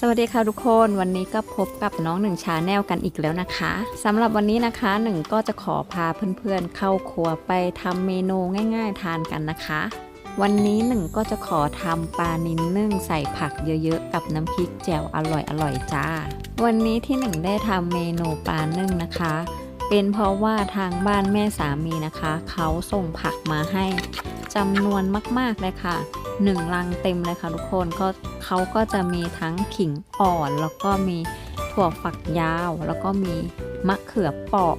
สวัสดีค่ะทุกคนวันนี้ก็พบกับน้องหนึ่งชาแนลกันอีกแล้วนะคะสำหรับวันนี้นะคะหนึ่งก็จะขอพาเพื่อนๆเข้าครัวไปทำเมนูง่ายๆทานกันนะคะ วันนี้หนึ่งก็จะขอทำปลานิลนึ่งใส่ผักเยอะๆ กับน้ำพริกแจ่วอร่อยๆจ้า วันนี้ที่หนึ่งได้ทำเมนูปลานึ่งนะคะ เป็นเพราะว่าทางบ้านแม่สามีนะคะ เขาส่งผักมาให้ จำนวนมากๆเลยค่ะหนึ่งลังเต็มเลยค่ะทุกคนก็เขาก็จะมีทั้งขิงอ่อน แล้วก็มีถั่วฝักยาว แล้วก็มีมะเขือเปราะ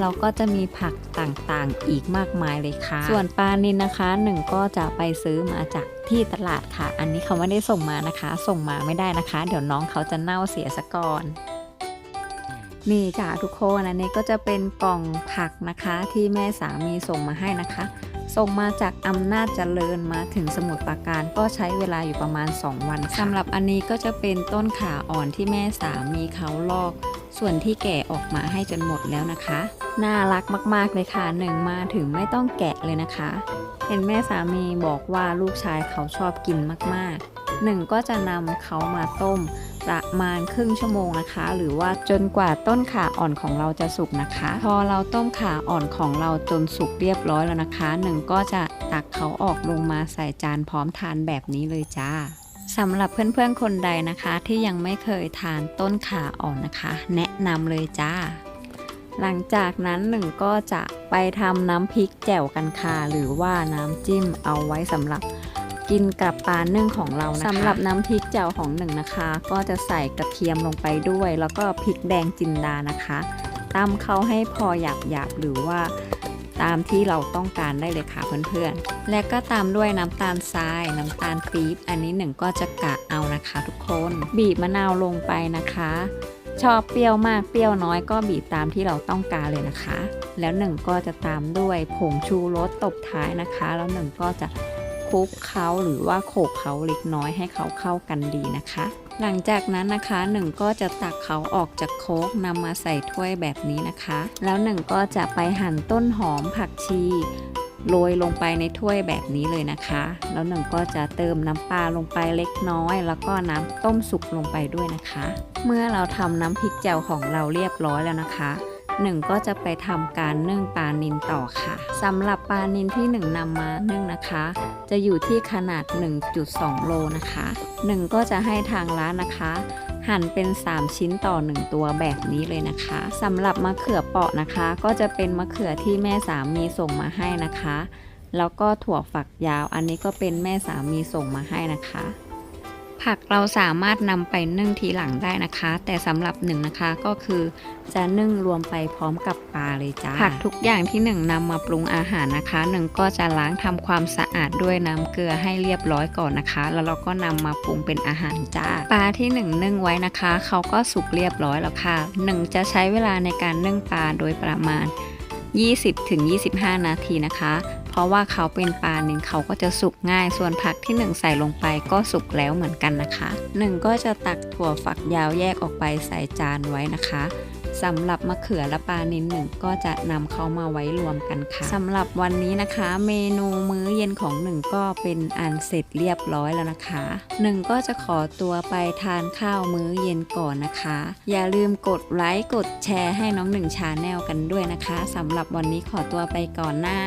แล้วก็จะมีผักต่างๆ อีกมากมายเลยค่ะ ส่วนปลานินนะคะหนึ่งก็จะไปซื้อมาจากที่ตลาดค่ะ อันนี้เขาไม่ได้ส่งมานะคะ ส่งมาไม่ได้นะคะ เดี๋ยวน้องเขาจะเน่าเสียซะก่อนนี่จ้ะทุกคนอันนี้ก็จะเป็นกล่องผักนะคะที่แม่สามีส่งมาให้นะคะ ส่งมาจากอำนาจเจริญมาถึงสมุทรปราการก็ใช้เวลาอยู่ประมาณ 2 วันสำหรับอันนี้ก็จะเป็นต้นขาอ่อนที่แม่สามีเขาลอก ส่วนที่แก่ออกมาให้จนหมดแล้วนะคะ น่ารักมากๆเลยค่ะหนึ่งมาถึงไม่ต้องแกะเลยนะคะ เห็นแม่สามีบอกว่าลูกชายเขาชอบกินมากๆหนึ่งก็จะนำเขามาต้ม ประมาณครึ่งชั่วโมงนะคะ หรือว่าจนกว่าต้นขาอ่อนของเราจะสุกนะคะ พอเราต้มขาอ่อนของเราจนสุกเรียบร้อยแล้วนะคะหนึ่งก็จะตักเขาออกลงมาใส่จานพร้อมทานแบบนี้เลยจ้าสำหรับเพื่อนๆคนใดนะคะ ที่ยังไม่เคยทานต้นขาอ่อนนะคะ แนะนำเลยจ้า หลังจากนั้นหนึ่งก็จะไปทำน้ำพริกแจ่วกันค่ะหรือว่าน้ำจิ้มเอาไว้สำหรับ กินกับปลานึ่งของเรานะคะสำหรับน้ำพริกแจ่วของหนึ่งนะคะ ก็จะใส่กระเทียมลงไปด้วย แล้วก็พริกแดงจินดานะคะตำเขาให้พอหยาบหยาบหรือว่าตามที่เราต้องการได้เลยค่ะเพื่อนๆ และก็ตามด้วยน้ำตาลทราย น้ำตาลปี๊บ อันนี้หนึ่งก็จะกะเอานะคะทุกคน บีบมะนาวลงไปนะคะ ชอบเปรี้ยวมากเปรี้ยวน้อยก็บีบตามที่เราต้องการเลยนะคะ แล้วหนึ่งก็จะตามด้วยผงชูรสตบท้ายนะคะ แล้วหนึ่งก็จะ คลุกเขาหรือว่าโขกเขาเล็กน้อยให้เขาเข้ากันดีนะคะ หลังจากนั้นนะคะหนึ่งก็จะตักเขาออกจากโคกนำมาใส่ถ้วยแบบนี้นะคะ แล้วหนึ่งก็จะไปหั่นต้นหอมผักชีโรยลงไปในถ้วยแบบนี้เลยนะคะ แล้วหนึ่งก็จะเติมน้ำปลาลงไปเล็กน้อย แล้วก็น้ำต้มสุกลงไปด้วยนะคะ เมื่อเราทำน้ำพริกแจ่วของเราเรียบร้อยแล้วนะคะ หนึ่งก็จะไปทำการนึ่งปลานินต่อค่ะสำหรับปลานินที่หนึ่งนำมานึ่งนะคะ จะอยู่ที่ขนาด 1.2 โลนะคะหนึ่งก็จะให้ทางร้านนะคะ หั่นเป็น 3 ชิ้นต่อ 1 ตัวแบบนี้เลยนะคะสำหรับมะเขือเปราะนะคะ ก็จะเป็นมะเขือที่แม่สามีส่งมาให้นะคะ แล้วก็ถั่วฝักยาว อันนี้ก็เป็นแม่สามีส่งมาให้นะคะ ผักเราสามารถนำไปนึ่งทีหลังได้นะคะ แต่สำหรับหนึ่งนะคะก็คือ จะนึ่งรวมไปพร้อมกับปลาเลยจ้าผักทุกอย่างที่หนึ่งนำมาปรุงอาหารนะคะหนึ่งก็จะล้างทำความสะอาดด้วยน้ำเกลือให้เรียบร้อยก่อนนะคะ แล้วเราก็นำมาปรุงเป็นอาหารจ้าปลาที่หนึ่งนึ่งไว้นะคะเขาก็สุกเรียบร้อยแล้วค่ะหนึ่งจะใช้เวลาในการนึ่งปลาโดยประมาณ 20-25 นาทีนะคะ เพราะว่าเขาเป็นปลาหนึ่งเขาก็จะสุกง่าย ส่วนผักที่หนึ่งใส่ลงไปก็สุกแล้วเหมือนกันนะคะหนึ่งก็จะตักถั่วฝักยาวแยกออกไปใส่จานไว้นะคะสำหรับมะเขือและปลานินหนึ่งก็จะนำเขามาไว้รวมกันค่ะสำหรับวันนี้นะคะ เมนูมื้อเย็นของหนึ่งก็เป็นอันเสร็จเรียบร้อยแล้วนะคะหนึ่งก็จะขอตัวไปทานข้าวมื้อเย็นก่อนนะคะ อย่าลืมกดไลค์กดแชร์ให้น้องหนึ่งชาแนลกันด้วยนะคะสำหรับวันนี้ขอตัวไปก่อนหน้า